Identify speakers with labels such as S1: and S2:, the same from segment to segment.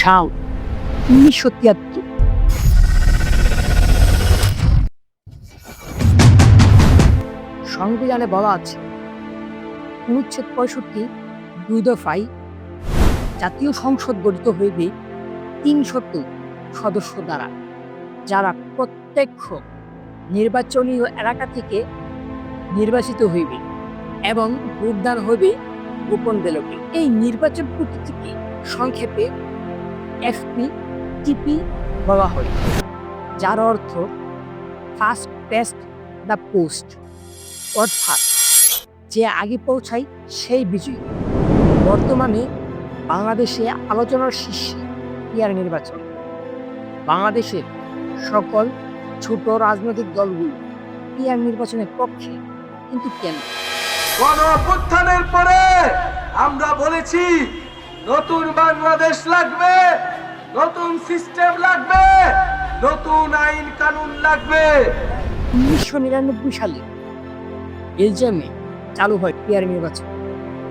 S1: সাল উনিশশো তিয়াত্তর সংবিধানে বলা আছে, অনুচ্ছেদ পঁয়ষট্টি, দুই দফায় জাতীয় সংসদ গঠিত হইবে তিনশত সদস্য দ্বারা, যারা প্রত্যক্ষ নির্বাচনীয় এলাকা থেকে নির্বাচিত হইবে এবং ভোটদান হইবে গোপন ব্যালটে। এই নির্বাচন পদ্ধতিকে সংক্ষেপে এফপি টিপি বলা হয়, যার অর্থ ফার্স্ট টেস্ট দ্য পোস্ট অর্থাৎ যে আগে পৌঁছায় সেই বিজয়ী। বর্তমানে বাংলাদেশে আলোচনার শীর্ষে পিয়ার নির্বাচন। বাংলাদেশের সকল ছোট রাজনৈতিক দলগুলো পিয়ার নির্বাচনের পক্ষে কিন্তু কেন?
S2: গণ পরে আমরা বলেছি, নতুন বাংলাদেশ লাগবে। নতুন সিস্টেম লাগবে, নতুন আইন কানুন লাগবে।
S1: উনিশশো নিরানব্বই সালে বেলজিয়ামে চালু হয় পিয়ার নির্বাচন।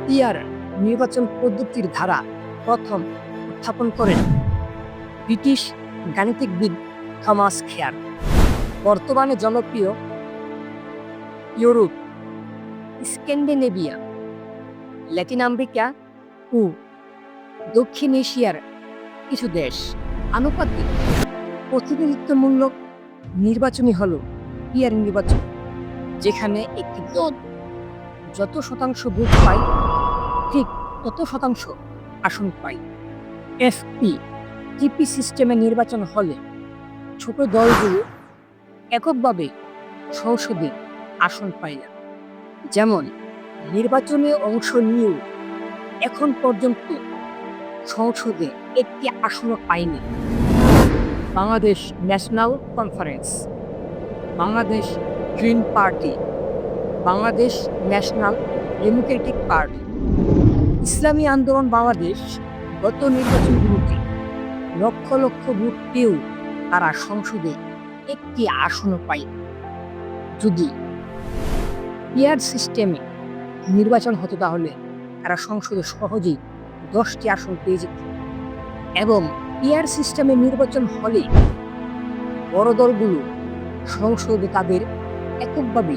S1: পিয়ার নির্বাচন পদ্ধতির ধারা প্রথম উত্থাপন করেন ব্রিটিশ গাণিতিকবিদ থমাস খেয়ার। বর্তমানে জনপ্রিয় ইউরোপ, স্ক্যান্ডিনেভিয়া, ল্যাটিন আমেরিকা ও দক্ষিণ এশিয়ার কিছু দেশ। আনুপাতিক। প্রতিনিধিত্বমূলক নির্বাচনই হলো পিয়ার নির্বাচন, যেখানে একটি দল যত শতাংশ ভোট পায়, ঠিক তত শতাংশ আসন পায়। এফপি টিপি সিস্টেমে নির্বাচন হলে ছোট দলগুলো এককভাবে সংসদে আসন পায় না। যেমন, নির্বাচনে অংশ নিয়েও এখন পর্যন্ত সংসদে একটি আসনও পায়নি। Bangladesh national conference, Bangladesh green party, Bangladesh national democratic party. Islami Andolan Bangladesh গত নির্বাচনগুলোতে লক্ষ লক্ষ ভোট পেয়েও তারা সংসদে একটি আসনও পায় যদি পিয়ার সিস্টেমে নির্বাচন হতো তাহলে তারা সংসদে সহজেই দশটি আসন পেয়ে যেত। এবং পিয়ার সিস্টেমে নির্বাচন হলে বড় দলগুলো সংসদে তাদের এককভাবে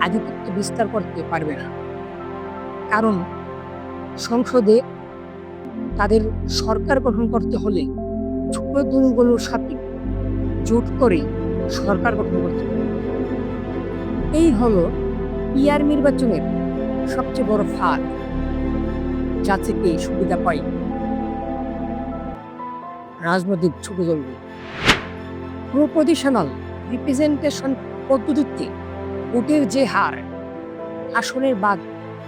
S1: আধিপত্য বিস্তার করতে পারবে না। কারণ সংসদে তাদের সরকার গঠন করতে হলে ছোট দলগুলোর সাথে জোট করে সরকার গঠন করতে হবে। এই হল পিয়ার নির্বাচনের সবচেয়ে বড় ফাঁদ, যা থেকে সুবিধা পাই রাজনৈতিক ছোট দলগুলো প্রপোজিশনাল রিপ্রেজেন্টেশন পদ্ধতিতে ভোটের যে হার, আসনের বাদ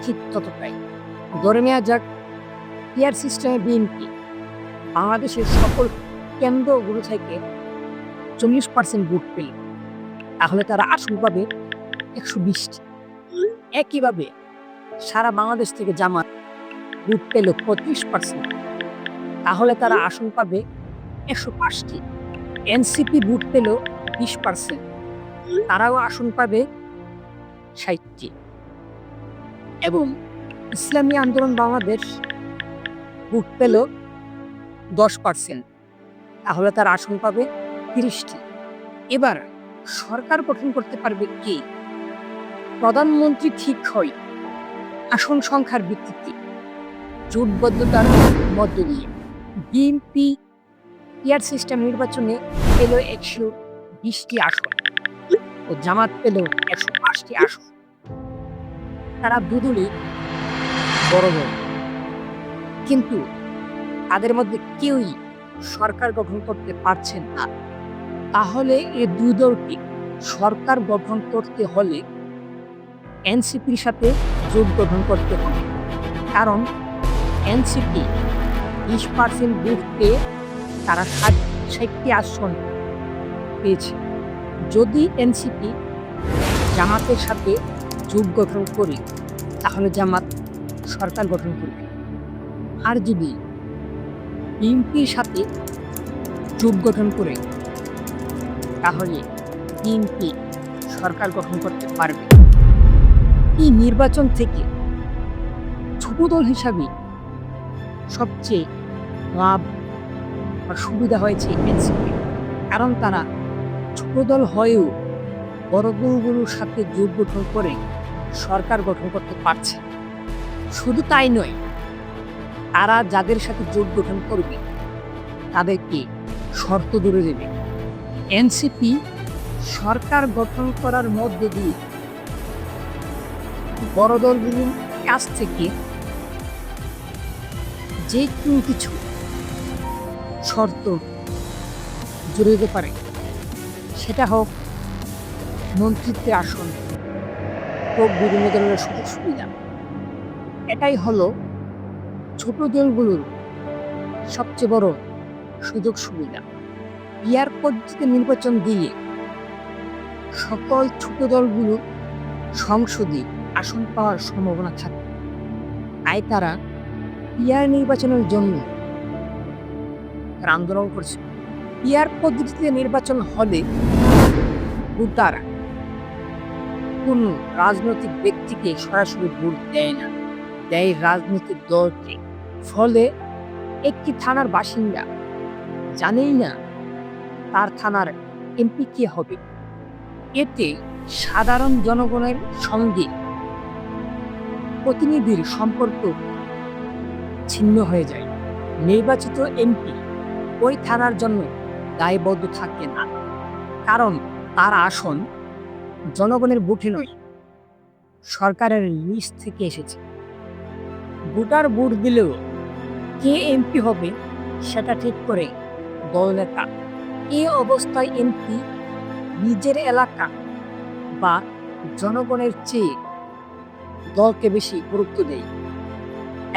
S1: ঠিক ততটাই। ধরে নেওয়া যাক পিয়ার সিস্টেমে বিএনপি, বাংলাদেশের সকল কেন্দ্রগুলো থেকে চল্লিশ পার্সেন্ট ভোট পেল। তাহলে তারা আসন পাবে একশো বিশটি। একইভাবে সারা বাংলাদেশ থেকে জামাত ভোট পেল পঁয়ত্রিশ পার্সেন্ট। তাহলে তারা আসন পাবে একশো পাঁচটি এনসিপি ভোট পেল বিশ পার্সেন্ট। তারাও আসন পাবে ষাটটি। এবং ইসলামী আন্দোলন বাংলাদেশ ভোট পেল দশ পার্সেন্ট। তাহলে তার আসন পাবে তিরিশটি। এবার সরকার গঠন করতে পারবে কে? প্রধানমন্ত্রী ঠিক হয়। আসন সংখ্যার ভিত্তিতে জোটবদ্ধতার মধ্য দিয়ে। বিএনপি ইয়ার সিস্টেম নির্বাচনে পেল একশো বিশটি আসন ও জামাত পেল একশো পাঁচটি আসন। তারা দুদলই বড় বড়। কিন্তু তাদের মধ্যে কেউই সরকার গঠন করতে পারছেন না। তাহলে এই দুই দলকে সরকার গঠন করতে হলে এনসিপির সাথে জোট গঠন করতে হবে। কারণ এনসিপি বিশ পার্সেন্ট ভোট পেয়ে তারা ষাটটি আসন পেয়েছে। যদি এনসিপি জামাতের সাথে জোট গঠন করে, তাহলে জামাত সরকার গঠন করবে। আর যদি বিএনপির সাথে জোট গঠন করে, তাহলে বিএনপি সরকার গঠন করতে পারবে। এই নির্বাচন থেকে ছোট দল হিসাবে সবচেয়ে লাভ আর সুবিধা হয়েছে এনসিপি। কারণ তারা ছোট দল হয়েও বড় দলগুলোর সাথে জোট গঠন করে সরকার গঠন করতে পারছে। শুধু তাই নয়, তারা যাদের সাথে জোট গঠন করবে, তাদেরকে শর্ত ধরে দেবে। এনসিপি সরকার গঠন করার মধ্য দিয়ে বড় দলগুলোর কাছ থেকে যে কোনো কিছু শর্ত জুড়ে দিতে পারে সেটা হোক মন্ত্রিত্বের আসন হোক বিভিন্ন ধরনের সুযোগ সুবিধা। এটাই হলো ছোট দলগুলোর সবচেয়ে বড় সুযোগ সুবিধা। ইয়ার পদ্ধতিতে নির্বাচন দিয়ে সকল ছোট দলগুলো সংসদে আসন পাওয়ার সম্ভাবনা থাকে, তাই তারা পিয়ার নির্বাচনের জন্য তারা আন্দোলন করছে। পিয়ার পদ্ধতিতে নির্বাচন হলে ভোটার কোন রাজনৈতিক ব্যক্তিকে সরাসরি ভোট দেয় না, দেয় রাজনৈতিক দলকে। ফলে একটি থানার বাসিন্দা জানেই না তার থানার এমপি কে হবে। এতে সাধারণ জনগণের সঙ্গে প্রতিনিধির সম্পর্ক ছিন্ন হয়ে যায়। নির্বাচিত এমপি ওই থানার জন্য দায়বদ্ধ থাকে না। কারণ তার আসন জনগণের বুথে নয়, সরকারের লিস্ট থেকে এসেছে। ভোটার ভোট দিলেও কে এমপি হবে সেটা ঠিক করে দল নেতা এই অবস্থায় এমপি নিজের এলাকা বা জনগণের চেয়ে দলকে বেশি গুরুত্ব দেয়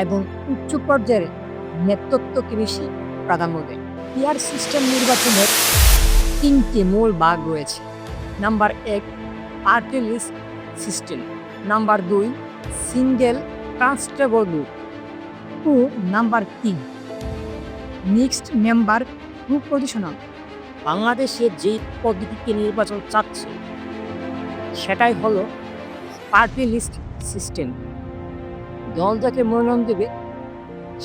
S1: এবং উচ্চ পর্যায়ের নেতৃত্বকে বেশি প্রাধান্য দেয়। পিয়ার সিস্টেম নির্বাচনের তিনটি মূল ভাগ রয়েছে। নাম্বার এক, পার্টি সিস্টেম। নাম্বার দুই, সিঙ্গেল ট্রান্সটেবল গ্রুপ ও, নাম্বার তিন, মিক্সড মেম্বার গ্রুপ পজিশনাল। বাংলাদেশে যে পদ্ধতিতে নির্বাচন চাচ্ছে, সেটাই হলো পার্টি লিস্ট সিস্টেম। দল যাকে মনোনয়ন দেবে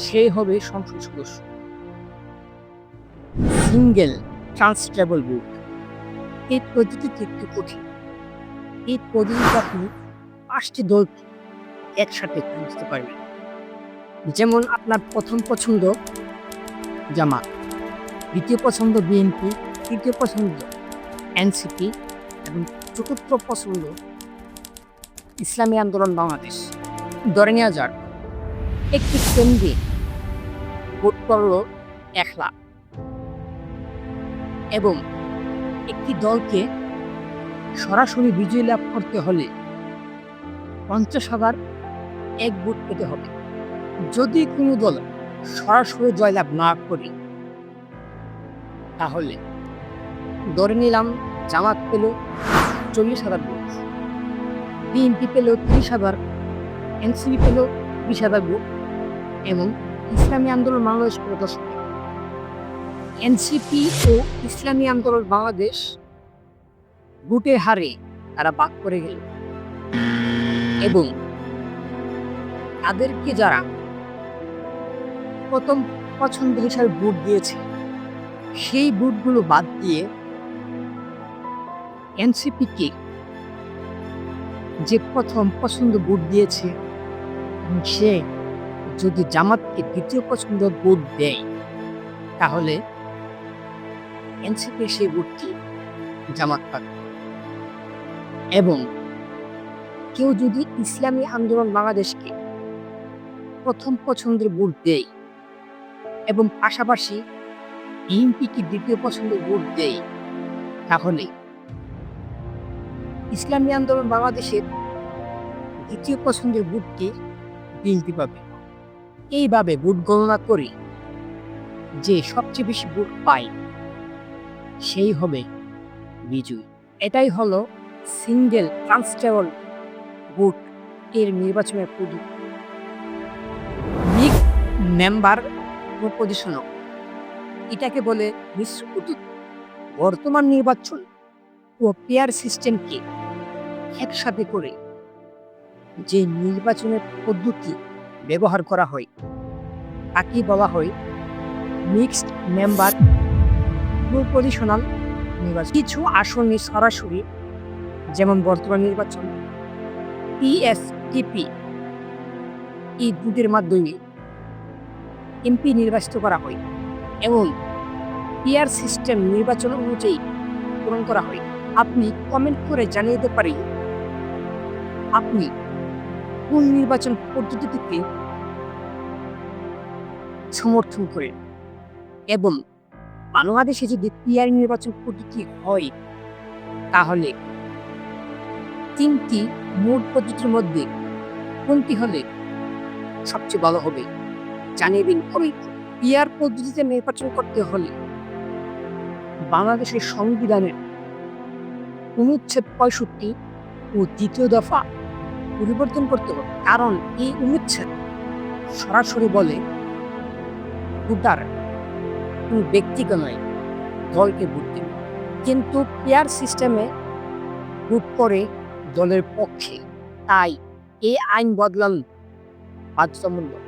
S1: সেই হবে সংসদ সদস্য। সিঙ্গেল ট্রান্সটেবল বুথ এই পদ্ধতিটি একটু কঠিন এই পদ্ধতিতে আপনি পাঁচটি দলকে একসাথে খুঁজতে পারবেন। যেমন আপনার প্রথম পছন্দ জামা দ্বিতীয় পছন্দ বিএনপি, তৃতীয় পছন্দ এনসিপি এবং চতুর্থ পছন্দ ইসলামী আন্দোলন বাংলাদেশ। ধরে যাক, একটি কেন্দ্রে ভোট করল এক লাখ। এবং একটি দলকে সরাসরি বিজয় লাভ করতে হলে পঞ্চাশ হাজার এক ভোট পেতে হবে। যদি কোনো দল সরাসরি জয়লাভ না করে, তাহলে ধরে নিলাম জামাত পেল চল্লিশ হাজার ভোট, বিএনপি পেল ত্রিশ হাজার, এনসিপি পেল বিশ হাজার ভোট এবং ইসলামী আন্দোলন বাংলাদেশ হাজার এনসিপি ও ইসলামী আন্দোলন বাংলাদেশ ভোটের হারে তারা বাদ করে গেল। এবং তাদেরকে যারা প্রথম পছন্দ হিসাবে ভোট দিয়েছে, সেই ভোটগুলো বাদ দিয়ে এনসিপিকে যে প্রথম পছন্দ ভোট দিয়েছে সে যদি জামাতকে দ্বিতীয় পছন্দ ভোট দেয়, তাহলে এনসিপি সেই ভোটটি জামাত পাবে। এবং কেউ যদি ইসলামী আন্দোলন বাংলাদেশকে প্রথম পছন্দের ভোট দেয় এবং পাশাপাশি বিএনপিকে দ্বিতীয় পছন্দের ভোট দেয়, তাহলে ইসলামী আন্দোলন বাংলাদেশের দ্বিতীয় পছন্দের ভোটটি বিএনপি পাবে। এইভাবে ভোট গণনা করে যে সবচেয়ে বেশি ভোট পায় সেই হবে বিজয়ী। এটাই হলো সিঙ্গেল ট্রান্সটেবল ভোট এর নির্বাচনের পদ্ধতি মিক মেম্বার প্রপোজিশনও। এটাকে বলে মিশ্র বর্তমান নির্বাচন ও পেয়ার সিস্টেমকে একসাথে করে যে নির্বাচনের পদ্ধতি ব্যবহার করা হয় তাকে বলা হয় মিক্সড মেম্বার প্রপোজিশনাল নির্বাচন। কিছু আসনে সরাসরি, যেমন বর্তমান নির্বাচন পিএসটিপি এই দুটির মাধ্যমে এমপি নির্বাচিত করা হয় এবং পিআর সিস্টেম নির্বাচন অনুযায়ী পূরণ করা হয়। আপনি কমেন্ট করে জানিয়ে দিতে পারেন, আপনি কোন নির্বাচন পদ্ধতিটিকে সমর্থন করেন এবং বাংলাদেশে যদি পিআর নির্বাচন পদ্ধতি হয়, তাহলে তিনটি মূল পদ্ধতির মধ্যে কোনটি হলে সবচেয়ে ভালো হবে? জানিয়ে দিন। কবে পিআর পদ্ধতিতে নির্বাচন করতে হলে বাংলাদেশের সংবিধানের অনুচ্ছেদ পঁয়ষট্টি ও দ্বিতীয় দফা পরিবর্তন করতে হবে। কারণ এই অনুচ্ছেদ সরাসরি বলে ভোটার কোন ব্যক্তিকে নয়, দলকে ভোট দেবে। কিন্তু পেয়ার সিস্টেমে ভোট করে দলের পক্ষে। তাই এই আইন বদলান বাধ্যতামূলক।